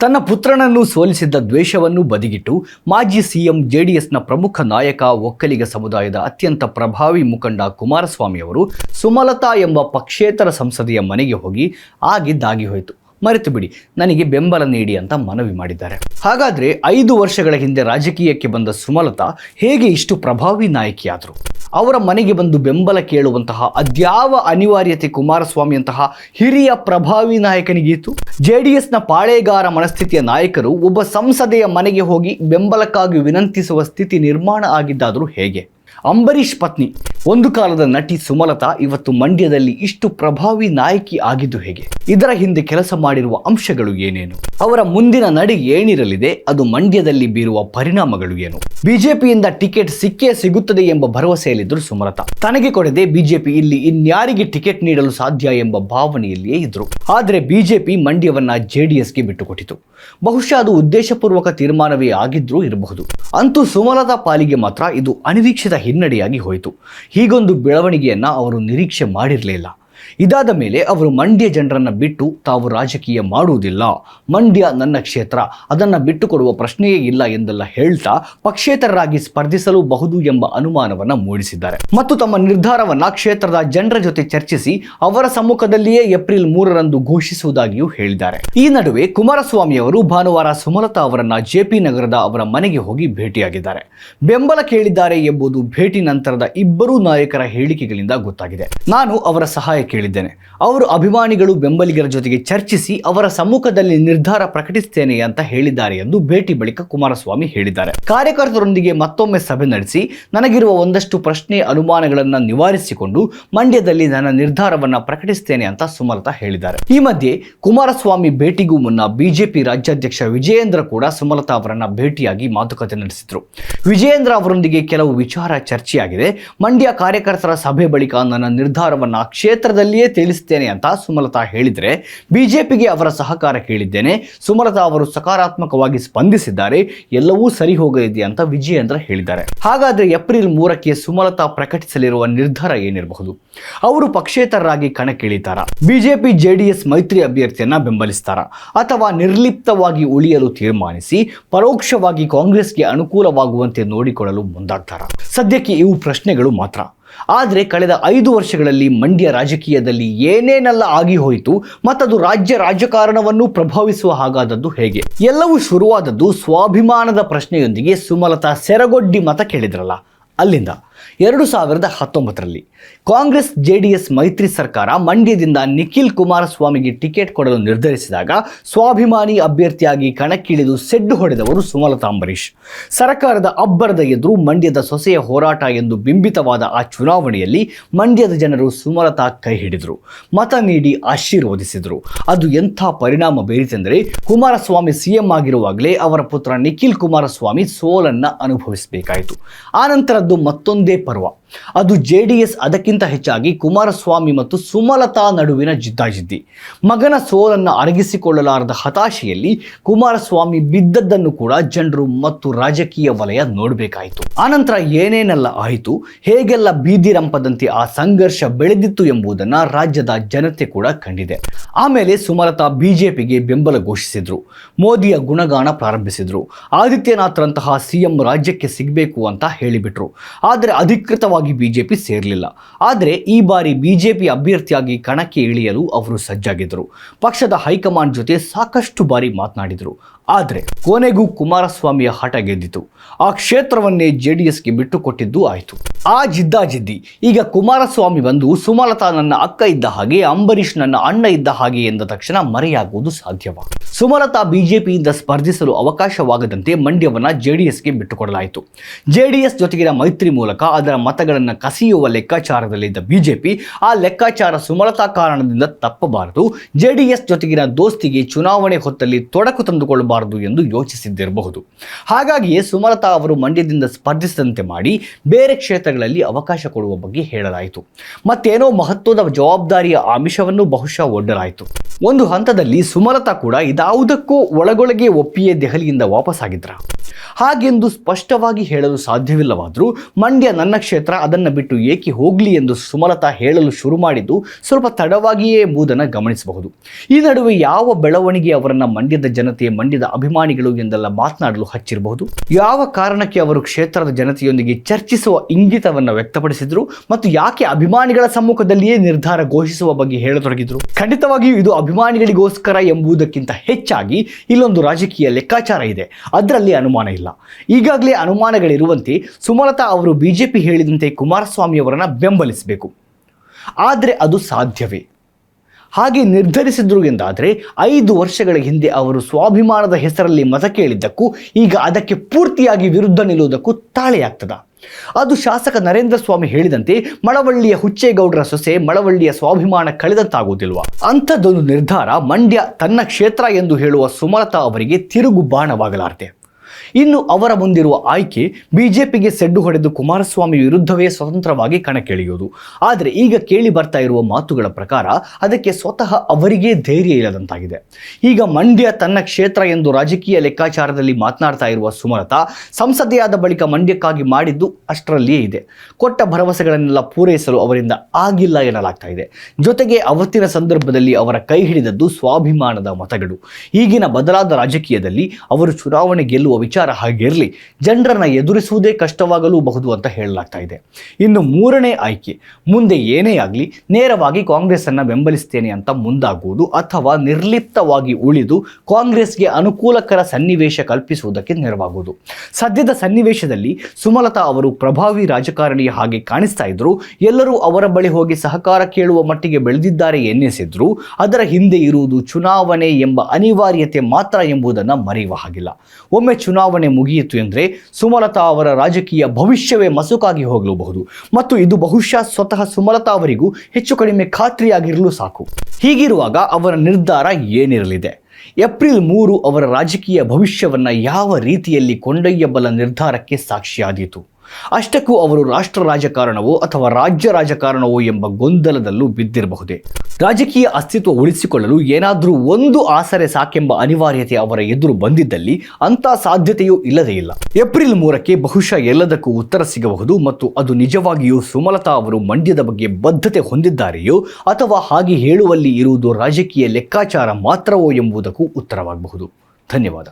ತನ್ನ ಪುತ್ರನನ್ನು ಸೋಲಿಸಿದ್ದ ದ್ವೇಷವನ್ನು ಬದಿಗಿಟ್ಟು ಮಾಜಿ ಸಿಎಂ ಜೆಡಿಎಸ್ನ ಪ್ರಮುಖ ನಾಯಕ ಒಕ್ಕಲಿಗ ಸಮುದಾಯದ ಅತ್ಯಂತ ಪ್ರಭಾವಿ ಮುಖಂಡ ಕುಮಾರಸ್ವಾಮಿ ಅವರು ಸುಮಲತಾ ಎಂಬ ಪಕ್ಷೇತರ ಸಂಸದೆಯ ಮನೆಗೆ ಹೋಗಿ ಆಗಿದ್ದಾಗಿ ಹೋಯಿತು. ಮರೆತು ಬಿಡಿ, ನನಗೆ ಬೆಂಬಲ ನೀಡಿ ಅಂತ ಮನವಿ ಮಾಡಿದ್ದಾರೆ. ಹಾಗಾದ್ರೆ ಐದು ವರ್ಷಗಳ ಹಿಂದೆ ರಾಜಕೀಯಕ್ಕೆ ಬಂದ ಸುಮಲತಾ ಹೇಗೆ ಇಷ್ಟು ಪ್ರಭಾವಿ ನಾಯಕಿಯಾದರು? ಅವರ ಮನೆಗೆ ಬಂದು ಬೆಂಬಲ ಕೇಳುವಂತಹ, ಅದ್ಯಾವ ಅನಿವಾರ್ಯತೆ ಕುಮಾರಸ್ವಾಮಿಯಂತಹ ಹಿರಿಯ ಪ್ರಭಾವಿ ನಾಯಕನಿಗೀತು? ಜೆಡಿಎಸ್ನ ಪಾಳೇಗಾರ ಮನಸ್ಥಿತಿಯ ನಾಯಕರು ಒಬ್ಬ ಸಂಸದೆಯ ಮನೆಗೆ ಹೋಗಿ ಬೆಂಬಲಕ್ಕಾಗಿ ವಿನಂತಿಸುವ ಸ್ಥಿತಿ ನಿರ್ಮಾಣ ಆಗಿದ್ದಾದರೂ ಹೇಗೆ? ಅಂಬರೀಷ್ ಪತ್ನಿ ಒಂದು ಕಾಲದ ನಟಿ ಸುಮಲತಾ ಇವತ್ತು ಮಂಡ್ಯದಲ್ಲಿ ಇಷ್ಟು ಪ್ರಭಾವಿ ನಾಯಕಿ ಆಗಿದ್ದು ಹೇಗೆ? ಇದರ ಹಿಂದೆ ಕೆಲಸ ಮಾಡಿರುವ ಅಂಶಗಳು ಏನೇನು? ಅವರ ಮುಂದಿನ ನಡೆ ಏನಿರಲಿದೆ? ಅದು ಮಂಡ್ಯದಲ್ಲಿ ಬೀರುವ ಪರಿಣಾಮಗಳು ಏನು? ಬಿಜೆಪಿಯಿಂದ ಟಿಕೆಟ್ ಸಿಕ್ಕೇ ಸಿಗುತ್ತದೆ ಎಂಬ ಭರವಸೆಯಲ್ಲಿದ್ದರು ಸುಮಲತಾ. ತನಗೆ ಕೊಡದೆ ಬಿಜೆಪಿ ಇಲ್ಲಿ ಇನ್ಯಾರಿಗೆ ಟಿಕೆಟ್ ನೀಡಲು ಸಾಧ್ಯ ಎಂಬ ಭಾವನೆಯಲ್ಲಿಯೇ ಇದ್ರು. ಆದರೆ ಬಿಜೆಪಿ ಮಂಡ್ಯವನ್ನ ಜೆಡಿಎಸ್ಗೆ ಬಿಟ್ಟುಕೊಟ್ಟಿತು. ಬಹುಶಃ ಅದು ಉದ್ದೇಶಪೂರ್ವಕ ತೀರ್ಮಾನವೇ ಆಗಿದ್ರೂ ಇರಬಹುದು. ಅಂತೂ ಸುಮಲತಾ ಪಾಲಿಗೆ ಮಾತ್ರ ಇದು ಅನಿರೀಕ್ಷಿತ ಹಿನ್ನಡೆಯಾಗಿ ಹೋಯಿತು. ಹೀಗೊಂದು ಬೆಳವಣಿಗೆಯನ್ನು ಅವರು ನಿರೀಕ್ಷೆ ಮಾಡಿರಲಿಲ್ಲ. ಇದಾದ ಮೇಲೆ ಅವರು ಮಂಡ್ಯ ಜನರನ್ನು ಬಿಟ್ಟು ತಾವು ರಾಜಕೀಯ ಮಾಡುವುದಿಲ್ಲ. ಮಂಡ್ಯ ನನ್ನ ಕ್ಷೇತ್ರ, ಅದನ್ನು ಬಿಟ್ಟುಕೊಡುವ ಪ್ರಶ್ನೆಯೇ ಇಲ್ಲ ಎಂದೆಲ್ಲ ಹೇಳ್ತಾ ಪಕ್ಷೇತರರಾಗಿ ಸ್ಪರ್ಧಿಸಲು ಬಹುದು ಎಂಬ ಅನುಮಾನವನ್ನು ಮೂಡಿಸಿದ್ದಾರೆ. ಮತ್ತು ತಮ್ಮ ನಿರ್ಧಾರವನ್ನ ಕ್ಷೇತ್ರದ ಜನರ ಜೊತೆ ಚರ್ಚಿಸಿ ಅವರ ಸಮ್ಮುಖದಲ್ಲಿಯೇ ಏಪ್ರಿಲ್ ಮೂರರಂದು ಘೋಷಿಸುವುದಾಗಿಯೂ ಹೇಳಿದ್ದಾರೆ. ಈ ನಡುವೆ ಕುಮಾರಸ್ವಾಮಿ ಅವರು ಭಾನುವಾರ ಸುಮಲತಾ ಅವರನ್ನ ಜೆಪಿ ನಗರದ ಅವರ ಮನೆಗೆ ಹೋಗಿ ಭೇಟಿಯಾಗಿದ್ದಾರೆ. ಬೆಂಬಲ ಕೇಳಿದ್ದಾರೆ ಎಂಬುದು ಭೇಟಿ ನಂತರದ ಇಬ್ಬರೂ ನಾಯಕರ ಹೇಳಿಕೆಗಳಿಂದ ಗೊತ್ತಾಗಿದೆ. ನಾನು ಅವರ ಸಹಾಯ ಕೇಳಿದ್ದೇನೆ. ಅವರು ಅಭಿಮಾನಿಗಳು ಬೆಂಬಲಿಗರ ಜೊತೆಗೆ ಚರ್ಚಿಸಿ ಅವರ ಸಮ್ಮುಖದಲ್ಲಿ ನಿರ್ಧಾರ ಪ್ರಕಟಿಸುತ್ತೇನೆ ಅಂತ ಹೇಳಿದ್ದಾರೆ ಎಂದು ಭೇಟಿ ಬಳಿಕ ಕುಮಾರಸ್ವಾಮಿ ಹೇಳಿದ್ದಾರೆ. ಕಾರ್ಯಕರ್ತರೊಂದಿಗೆ ಮತ್ತೊಮ್ಮೆ ಸಭೆ ನಡೆಸಿ ನನಗಿರುವ ಒಂದಷ್ಟು ಪ್ರಶ್ನೆ ಅನುಮಾನಗಳನ್ನು ನಿವಾರಿಸಿಕೊಂಡು ಮಂಡ್ಯದಲ್ಲಿ ನನ್ನ ನಿರ್ಧಾರವನ್ನು ಪ್ರಕಟಿಸುತ್ತೇನೆ ಅಂತ ಸುಮಲತಾ ಹೇಳಿದ್ದಾರೆ. ಈ ಮಧ್ಯೆ ಕುಮಾರಸ್ವಾಮಿ ಭೇಟಿಗೂ ಮುನ್ನ ಬಿಜೆಪಿ ರಾಜ್ಯಾಧ್ಯಕ್ಷ ವಿಜಯೇಂದ್ರ ಕೂಡ ಸುಮಲತಾ ಅವರನ್ನ ಭೇಟಿಯಾಗಿ ಮಾತುಕತೆ ನಡೆಸಿದ್ರು. ವಿಜಯೇಂದ್ರ ಅವರೊಂದಿಗೆ ಕೆಲವು ವಿಚಾರ ಚರ್ಚೆಯಾಗಿದೆ. ಮಂಡ್ಯ ಕಾರ್ಯಕರ್ತರ ಸಭೆ ಬಳಿಕ ನನ್ನ ನಿರ್ಧಾರವನ್ನ ಕ್ಷೇತ್ರದಲ್ಲಿಯೇ ತಿಳಿಸ್ತೇನೆ ಅಂತ ಸುಮಲತಾ ಹೇಳಿದರೆ, ಬಿಜೆಪಿಗೆ ಅವರ ಸಹಕಾರ ಕೇಳಿದ್ದೇನೆ. ಸುಮಲತಾ ಅವರು ಸಕಾರಾತ್ಮಕವಾಗಿ ಸ್ಪಂದಿಸಿದ್ದಾರೆ. ಎಲ್ಲವೂ ಸರಿ ಹೋಗಲಿದೆ ಅಂತ ವಿಜಯೇಂದ್ರ ಹೇಳಿದ್ದಾರೆ. ಹಾಗಾದ್ರೆ ಏಪ್ರಿಲ್ ಮೂರಕ್ಕೆ ಸುಮಲತಾ ಪ್ರಕಟಿಸಲಿರುವ ನಿರ್ಧಾರ ಏನಿರಬಹುದು? ಅವರು ಪಕ್ಷೇತರರಾಗಿ ಕಣಕ್ಕಿಳಿತಾರಾ? ಬಿಜೆಪಿ ಜೆಡಿಎಸ್ ಮೈತ್ರಿ ಅಭ್ಯರ್ಥಿಯನ್ನ ಬೆಂಬಲಿಸ್ತಾರಾ? ಅಥವಾ ನಿರ್ಲಿಪ್ತವಾಗಿ ಉಳಿಯಲು ತೀರ್ಮಾನಿಸಿ ಪರೋಕ್ಷವಾಗಿ ಕಾಂಗ್ರೆಸ್ಗೆ ಅನುಕೂಲವಾಗುವಂತೆ ನೋಡಿಕೊಳ್ಳಲು ಮುಂದಾಗ್ತಾರಾ? ಸದ್ಯಕ್ಕೆ ಇವು ಪ್ರಶ್ನೆಗಳು ಮಾತ್ರ. ಆದರೆ ಕಳೆದ ಐದು ವರ್ಷಗಳಲ್ಲಿ ಮಂಡ್ಯ ರಾಜಕೀಯದಲ್ಲಿ ಏನೇನೆಲ್ಲ ಆಗಿ ಹೋಯಿತು ಮತ್ತದು ರಾಜ್ಯ ರಾಜಕಾರಣವನ್ನು ಪ್ರಭಾವಿಸುವ ಹಾಗಾದದ್ದು ಹೇಗೆ? ಎಲ್ಲವೂ ಶುರುವಾದದ್ದು ಸ್ವಾಭಿಮಾನದ ಪ್ರಶ್ನೆಯೊಂದಿಗೆ ಸುಮಲತಾ ಸೆರಗೊಡ್ಡಿ ಮತ ಕೇಳಿದ್ರಲ್ಲ, ಅಲ್ಲಿಂದ. ಎರಡು ಸಾವಿರದ ಹತ್ತೊಂಬತ್ತರಲ್ಲಿ ಕಾಂಗ್ರೆಸ್ ಜೆಡಿಎಸ್ ಮೈತ್ರಿ ಸರ್ಕಾರ ಮಂಡ್ಯದಿಂದ ನಿಖಿಲ್ ಕುಮಾರಸ್ವಾಮಿಗೆ ಟಿಕೆಟ್ ಕೊಡಲು ನಿರ್ಧರಿಸಿದಾಗ ಸ್ವಾಭಿಮಾನಿ ಅಭ್ಯರ್ಥಿಯಾಗಿ ಕಣಕ್ಕಿಳಿದು ಸೆಡ್ಡು ಹೊಡೆದವರು ಸುಮಲತಾ ಅಂಬರೀಶ್ ಸರ್ಕಾರದ ಅಬ್ಬರದ ಎದುರು ಮಂಡ್ಯದ ಸೊಸೆಯ ಹೋರಾಟ ಎಂದು ಬಿಂಬಿತವಾದ ಆ ಚುನಾವಣೆಯಲ್ಲಿ ಮಂಡ್ಯದ ಜನರು ಸುಮಲತಾ ಕೈ ಹಿಡಿದರು. ಮತ ನೀಡಿ ಆಶೀರ್ವದಿಸಿದರು. ಅದು ಎಂಥ ಪರಿಣಾಮ ಬೀರಿತೆಂದರೆ ಕುಮಾರಸ್ವಾಮಿ ಸಿಎಂ ಆಗಿರುವಾಗಲೇ ಅವರ ಪುತ್ರ ನಿಖಿಲ್ ಕುಮಾರಸ್ವಾಮಿ ಸೋಲನ್ನ ಅನುಭವಿಸಬೇಕಾಯಿತು. ಆನಂತರದ್ದು ಮತ್ತೊಂದೇ ಪರ್ವ ಅದು ಜೆ ಅದಕ್ಕಿಂತ ಹೆಚ್ಚಾಗಿ ಕುಮಾರಸ್ವಾಮಿ ಮತ್ತು ಸುಮಲತಾ ನಡುವಿನ ಜಿದ್ದಾಜಿದ್ದಿ. ಮಗನ ಸೋಲನ್ನು ಅರಗಿಸಿಕೊಳ್ಳಲಾರದ ಹತಾಶೆಯಲ್ಲಿ ಕುಮಾರಸ್ವಾಮಿ ಬಿದ್ದದ್ದನ್ನು ಕೂಡ ಜನರು ಮತ್ತು ರಾಜಕೀಯ ವಲಯ ನೋಡಬೇಕಾಯಿತು. ಆನಂತರ ಏನೇನೆಲ್ಲ ಆಯಿತು, ಹೇಗೆಲ್ಲ ಬೀದಿ ರಂಪದಂತೆ ಆ ಸಂಘರ್ಷ ಬೆಳೆದಿತ್ತು ಎಂಬುದನ್ನು ರಾಜ್ಯದ ಜನತೆ ಕೂಡ ಕಂಡಿದೆ. ಆಮೇಲೆ ಸುಮಲತಾ ಬಿಜೆಪಿಗೆ ಬೆಂಬಲ ಘೋಷಿಸಿದ್ರು, ಮೋದಿಯ ಗುಣಗಾನ ಪ್ರಾರಂಭಿಸಿದ್ರು, ಆದಿತ್ಯನಾಥ್ರಂತಹ ಸಿಎಂ ರಾಜ್ಯಕ್ಕೆ ಸಿಗಬೇಕು ಅಂತ ಹೇಳಿಬಿಟ್ರು. ಆದರೆ ಅಧಿಕೃತವಾಗಿ ಬಿಜೆಪಿ ಸೇರಲಿಲ್ಲ. ಆದರೆ ಈ ಬಾರಿ ಬಿಜೆಪಿ ಅಭ್ಯರ್ಥಿಯಾಗಿ ಕಣಕ್ಕೆ ಇಳಿಯಲು ಅವರು ಸಜ್ಜಾಗಿದ್ದರು. ಪಕ್ಷದ ಹೈಕಮಾಂಡ್ ಜೊತೆ ಸಾಕಷ್ಟು ಬಾರಿ ಮಾತನಾಡಿದರು. ಆದರೆ ಕೊನೆಗೂ ಕುಮಾರಸ್ವಾಮಿಯ ಹಠ ಗೆದ್ದಿತು. ಆ ಕ್ಷೇತ್ರವನ್ನೇ ಜೆಡಿಎಸ್ಗೆ ಬಿಟ್ಟುಕೊಟ್ಟಿದ್ದು ಆಯಿತು. ಆ ಜಿದ್ದಾಜಿದ್ದಿ. ಈಗ ಕುಮಾರಸ್ವಾಮಿ ಬಂದು ಸುಮಲತಾ ನನ್ನ ಅಕ್ಕ ಇದ್ದ ಹಾಗೆ, ಅಂಬರೀಷ್ ನನ್ನ ಅಣ್ಣ ಇದ್ದ ಹಾಗೆ ಎಂದ ತಕ್ಷಣ ಮರೆಯಾಗುವುದು ಸಾಧ್ಯವ? ಸುಮಲತಾ ಬಿಜೆಪಿಯಿಂದ ಸ್ಪರ್ಧಿಸಲು ಅವಕಾಶವಾಗದಂತೆ ಮಂಡ್ಯವನ್ನ ಜೆಡಿಎಸ್ಗೆ ಬಿಟ್ಟುಕೊಡಲಾಯಿತು. ಜೆಡಿಎಸ್ ಜೊತೆಗಿನ ಮೈತ್ರಿ ಮೂಲಕ ಅದರ ಮತಗಳನ್ನು ಕಸಿಯುವ ಲೆಕ್ಕಾಚಾರದಲ್ಲಿದ್ದ ಬಿಜೆಪಿ ಆ ಲೆಕ್ಕಾಚಾರ ಸುಮಲತಾ ಕಾರಣದಿಂದ ತಪ್ಪಬಾರದು, ಜೆಡಿಎಸ್ ಜೊತೆಗಿನ ದೋಸ್ತಿಗೆ ಚುನಾವಣೆ ಹೊತ್ತಲ್ಲಿ ತೊಡಕು ತಂದುಕೊಳ್ಳಬಾರದು ಎಂದು ಯೋಚಿಸಿದ್ದಿರಬಹುದು. ಹಾಗಾಗಿಯೇ ಸುಮಲತಾ ಅವರು ಮಂಡ್ಯದಿಂದ ಸ್ಪರ್ಧಿಸದಂತೆ ಮಾಡಿ ಬೇರೆ ಕ್ಷೇತ್ರಗಳ ವರ್ಷಗಳಲ್ಲಿ ಅವಕಾಶ ಕೊಡುವ ಬಗ್ಗೆ ಹೇಳಲಾಯಿತು. ಮತ್ತೇನೋ ಮಹತ್ವದ ಜವಾಬ್ದಾರಿಯ ಆಮಿಷವನ್ನು ಬಹುಶಃ ಒಡ್ಡಲಾಯಿತು. ಒಂದು ಹಂತದಲ್ಲಿ ಸುಮಲತಾ ಕೂಡ ಇದಾವುದಕ್ಕೂ ಒಳಗೊಳಗೆ ಒಪ್ಪಿಯೇ ದೆಹಲಿಯಿಂದ ವಾಪಸ್ಸಾಗಿದ್ರ ಹಾಗೆಂದು ಸ್ಪಷ್ಟವಾಗಿ ಹೇಳಲು ಸಾಧ್ಯವಿಲ್ಲವಾದರೂ ಮಂಡ್ಯ ನನ್ನ ಕ್ಷೇತ್ರ, ಅದನ್ನು ಬಿಟ್ಟು ಏಕೆ ಹೋಗಲಿ ಎಂದು ಸುಮಲತಾ ಹೇಳಲು ಶುರು ಮಾಡಿದ್ದು ಸ್ವಲ್ಪ ತಡವಾಗಿಯೇ ಎಂಬುದನ್ನು ಗಮನಿಸಬಹುದು. ಈ ನಡುವೆ ಯಾವ ಬೆಳವಣಿಗೆ ಅವರನ್ನ ಮಂಡ್ಯದ ಜನತೆ, ಮಂಡ್ಯದ ಅಭಿಮಾನಿಗಳು ಎಂದೆಲ್ಲ ಮಾತನಾಡಲು ಹಚ್ಚಿರಬಹುದು? ಯಾವ ಕಾರಣಕ್ಕೆ ಅವರು ಕ್ಷೇತ್ರದ ಜನತೆಯೊಂದಿಗೆ ಚರ್ಚಿಸುವ ಇಂಗಿತವನ್ನು ವ್ಯಕ್ತಪಡಿಸಿದ್ರು ಮತ್ತು ಯಾಕೆ ಅಭಿಮಾನಿಗಳ ಸಮ್ಮುಖದಲ್ಲಿಯೇ ನಿರ್ಧಾರ ಘೋಷಿಸುವ ಬಗ್ಗೆ ಹೇಳತೊಡಗಿದ್ರು? ಖಂಡಿತವಾಗಿಯೂ ಇದು ಅಭಿಮಾನಿಗಳಿಗೋಸ್ಕರ ಎಂಬುದಕ್ಕಿಂತ ಹೆಚ್ಚಾಗಿ ಇಲ್ಲೊಂದು ರಾಜಕೀಯ ಲೆಕ್ಕಾಚಾರ ಇದೆ. ಅದರಲ್ಲಿ ಅನುಮಾನ ಇಲ್ಲ. ಈಗಾಗಲೇ ಅನುಮಾನಗಳಿರುವಂತೆ ಸುಮಲತಾ ಅವರು ಬಿಜೆಪಿ ಹೇಳಿದಂತೆ ಕುಮಾರಸ್ವಾಮಿ ಅವರನ್ನು ಬೆಂಬಲಿಸಬೇಕು. ಆದರೆ ಅದು ಸಾಧ್ಯವೇ? ಹಾಗೆ ನಿರ್ಧರಿಸಿದ್ರು ಎಂದಾದರೆ ಐದು ವರ್ಷಗಳ ಹಿಂದೆ ಅವರು ಸ್ವಾಭಿಮಾನದ ಹೆಸರಲ್ಲಿ ಮತ ಕೇಳಿದ್ದಕ್ಕೂ ಈಗ ಅದಕ್ಕೆ ಪೂರ್ತಿಯಾಗಿ ವಿರುದ್ಧ ನಿಲ್ಲುವುದಕ್ಕೂ ತಾಳೆಯಾಗ್ತದ ಅದು ಶಾಸಕ ನರೇಂದ್ರ ಸ್ವಾಮಿ ಹೇಳಿದಂತೆ ಮಳವಳ್ಳಿಯ ಹುಚ್ಚೇಗೌಡರ ಸೊಸೆ ಮಳವಳ್ಳಿಯ ಸ್ವಾಭಿಮಾನ ಕಳೆದಂತಾಗುವುದಿಲ್ವಾ? ಅಂಥದ್ದೊಂದು ನಿರ್ಧಾರ ಮಂಡ್ಯ ತನ್ನ ಕ್ಷೇತ್ರ ಎಂದು ಹೇಳುವ ಸುಮಲತಾ ಅವರಿಗೆ ತಿರುಗು ಬಾಣವಾಗಲಾರದೆ ಇನ್ನು ಅವರ ಮುಂದಿರುವ ಆಯ್ಕೆ ಬಿಜೆಪಿಗೆ ಸೆಡ್ಡು ಹೊಡೆದು ಕುಮಾರಸ್ವಾಮಿ ವಿರುದ್ಧವೇ ಸ್ವತಂತ್ರವಾಗಿ ಕಣಕ್ಕಿಳಿಯುವುದು ಆದರೆ ಈಗ ಕೇಳಿ ಬರ್ತಾ ಇರುವ ಮಾತುಗಳ ಪ್ರಕಾರ ಅದಕ್ಕೆ ಸ್ವತಃ ಅವರಿಗೇ ಧೈರ್ಯ ಇಲ್ಲದಂತಾಗಿದೆ. ಈಗ ಮಂಡ್ಯ ತನ್ನ ಕ್ಷೇತ್ರ ಎಂದು ರಾಜಕೀಯ ಲೆಕ್ಕಾಚಾರದಲ್ಲಿ ಮಾತನಾಡ್ತಾ ಇರುವ ಸುಮಲತಾ ಸಂಸದೆಯಾದ ಬಳಿಕ ಮಂಡ್ಯಕ್ಕಾಗಿ ಮಾಡಿದ್ದು ಅಷ್ಟರಲ್ಲಿಯೇ ಇದೆ. ಕೊಟ್ಟ ಭರವಸೆಗಳನ್ನೆಲ್ಲ ಪೂರೈಸಲು ಅವರಿಂದ ಆಗಿಲ್ಲ ಎನ್ನಲಾಗ್ತಾ ಇದೆ. ಜೊತೆಗೆ ಅವತ್ತಿನ ಸಂದರ್ಭದಲ್ಲಿ ಅವರ ಕೈ ಹಿಡಿದದ್ದು ಸ್ವಾಭಿಮಾನದ ಮತಗಳು ಈಗಿನ ಬದಲಾದ ರಾಜಕೀಯದಲ್ಲಿ ಅವರು ಚುನಾವಣೆ ಗೆಲ್ಲುವ ವಿಚಾರ ಹಾಗಿರಲಿ ಜನರನ್ನ ಎದುರಿಸುವುದೇ ಕಷ್ಟವಾಗಲೂಬಹುದು ಅಂತ ಹೇಳಲಾಗ್ತಾ ಇದೆ. ಇನ್ನು ಮೂರನೇ ಆಯ್ಕೆ, ಮುಂದೆ ಏನೇ ಆಗಲಿ, ನೇರವಾಗಿ ಕಾಂಗ್ರೆಸ್ ಅನ್ನ ಬೆಂಬಲಿಸ್ತೇನೆ ಅಂತ ಮುಂದಾಗುವುದು ಅಥವಾ ನಿರ್ಲಿಪ್ತವಾಗಿ ಉಳಿದು ಕಾಂಗ್ರೆಸ್ಗೆ ಅನುಕೂಲಕರ ಸನ್ನಿವೇಶ ಕಲ್ಪಿಸುವುದಕ್ಕೆ ನೆರವಾಗುವುದು. ಸದ್ಯದ ಸನ್ನಿವೇಶದಲ್ಲಿ ಸುಮಲತಾ ಅವರು ಪ್ರಭಾವಿ ರಾಜಕಾರಣಿಯ ಹಾಗೆ ಕಾಣಿಸ್ತಾ ಇದ್ರು ಎಲ್ಲರೂ ಅವರ ಬಳಿ ಹೋಗಿ ಸಹಕಾರ ಕೇಳುವ ಮಟ್ಟಿಗೆ ಬೆಳೆದಿದ್ದಾರೆ ಎನ್ನಿಸಿದ್ರು, ಅದರ ಹಿಂದೆ ಇರುವುದು ಚುನಾವಣೆ ಎಂಬ ಅನಿವಾರ್ಯತೆ ಮಾತ್ರ ಎಂಬುದನ್ನು ಮರೆಯುವ ಹಾಗಿಲ್ಲ. ಒಮ್ಮೆ ಚುನಾವಣೆ ಮುಗಿಯಿತು ಎಂದರೆ ಸುಮಲತಾ ಅವರ ರಾಜಕೀಯ ಭವಿಷ್ಯವೇ ಮಸುಕಾಗಿ ಹೋಗಲಬಹುದು. ಮತ್ತು ಇದು ಬಹುಶಃ ಸ್ವತಃ ಸುಮಲತಾ ಅವರಿಗೂ ಹೆಚ್ಚು ಕಡಿಮೆ ಖಾತ್ರಿಯಾಗಿರಲು ಸಾಕು. ಹೀಗಿರುವಾಗ ಅವರ ನಿರ್ಧಾರ ಏನಿರಲಿದೆ? ಏಪ್ರಿಲ್ ಮೂರು ಅವರ ರಾಜಕೀಯ ಭವಿಷ್ಯವನ್ನು ಯಾವ ರೀತಿಯಲ್ಲಿ ಕೊಂಡೊಯ್ಯಬಲ್ಲ ನಿರ್ಧಾರಕ್ಕೆ ಸಾಕ್ಷಿಯಾದೀತು? ಅಷ್ಟಕ್ಕೂ ಅವರು ರಾಷ್ಟ್ರ ರಾಜಕಾರಣವೋ ಅಥವಾ ರಾಜ್ಯ ರಾಜಕಾರಣವೋ ಎಂಬ ಗೊಂದಲದಲ್ಲೂ ಬಿದ್ದಿರಬಹುದೇ? ರಾಜಕೀಯ ಅಸ್ತಿತ್ವ ಉಳಿಸಿಕೊಳ್ಳಲು ಏನಾದರೂ ಒಂದು ಆಸರೆ ಸಾಕೆಂಬ ಅನಿವಾರ್ಯತೆ ಅವರ ಎದುರು ಬಂದಿದ್ದಲ್ಲಿ ಅಂಥ ಸಾಧ್ಯತೆಯೂ ಇಲ್ಲದೇ ಇಲ್ಲ. ಏಪ್ರಿಲ್ ಮೂರಕ್ಕೆ ಬಹುಶಃ ಎಲ್ಲದಕ್ಕೂ ಉತ್ತರ ಸಿಗಬಹುದು ಮತ್ತು ಅದು ನಿಜವಾಗಿಯೂ ಸುಮಲತಾ ಅವರು ಮಂಡ್ಯದ ಬಗ್ಗೆ ಬದ್ಧತೆ ಹೊಂದಿದ್ದಾರೆಯೋ ಅಥವಾ ಹಾಗೆ ಹೇಳುವಲ್ಲಿ ಇರುವುದು ರಾಜಕೀಯ ಲೆಕ್ಕಾಚಾರ ಮಾತ್ರವೋ ಎಂಬುದಕ್ಕೂ ಉತ್ತರವಾಗಬಹುದು. ಧನ್ಯವಾದ.